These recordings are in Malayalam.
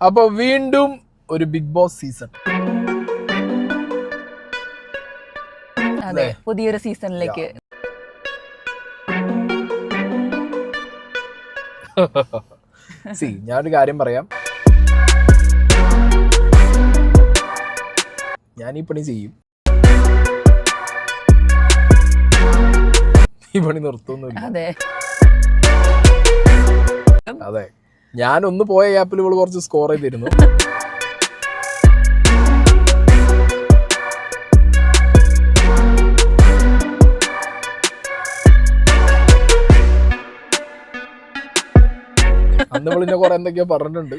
അപ്പൊ വീണ്ടും ഒരു ബിഗ് ബോസ് സീസൺ. അതെ പുതിയൊരു സീസണിലേക്ക്. സി ഞാനൊരു കാര്യം പറയാം. ഞാൻ ഈ പണി ചെയ്യും. ഈ പണി നിർത്തുന്നില്ല അതെ. അതെ. ഞാൻ ഒന്ന് പോയ ഗ്യാപ്പിൽ ഇവൾ കുറച്ച് സ്കോർ ചെയ്തിരുന്നു. അന്ന് ഇവളിന്നെ കുറെ എന്തൊക്കെയോ പറഞ്ഞിട്ടുണ്ട്.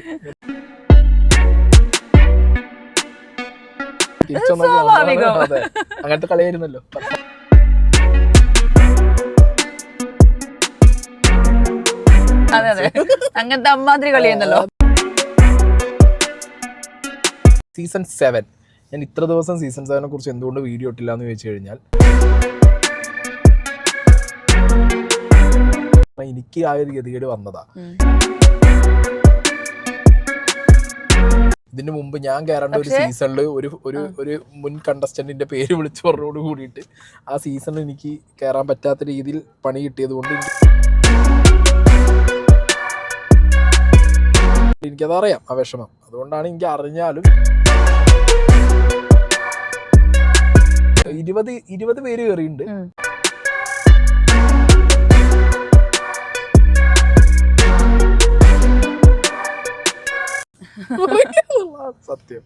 അങ്ങനത്തെ കളിയായിരുന്നല്ലോ. അതെ അതെ. അങ്ങനത്തെ അമ്മാതിരി കളിയുണ്ടല്ലോ സീസൺ സെവൻ. ഞാൻ ഇത്ര ദിവസം സീസൺ സെവനെ കുറിച്ച് എന്തുകൊണ്ട് വീഡിയോ ഇട്ടില്ല എന്ന് ചോദിച്ചു കഴിഞ്ഞാൽ എനിക്ക് ആ ഒരു ഗതികേട് വന്നതാ. ഇതിനു മുമ്പ് ഞാൻ കയറേണ്ട ഒരു സീസണിൽ സീസണിൽ ഒരു ഒരു ഒരു മുൻ കണ്ടസ്റ്റന്റിന്റെ പേര് വിളിച്ചു പറഞ്ഞോട് കൂടിയിട്ട് ആ സീസണിൽ എനിക്ക് കയറാൻ പറ്റാത്ത രീതിയിൽ പണി കിട്ടിയത് കൊണ്ട് എനിക്ക് അറിയാം ആ വിഷമം. അതുകൊണ്ടാണ് എനിക്ക് അറിഞ്ഞാലും ഇരുപത് ഇരുപത് പേര് കയറിയിട്ടുണ്ട് ഉം. സത്യം.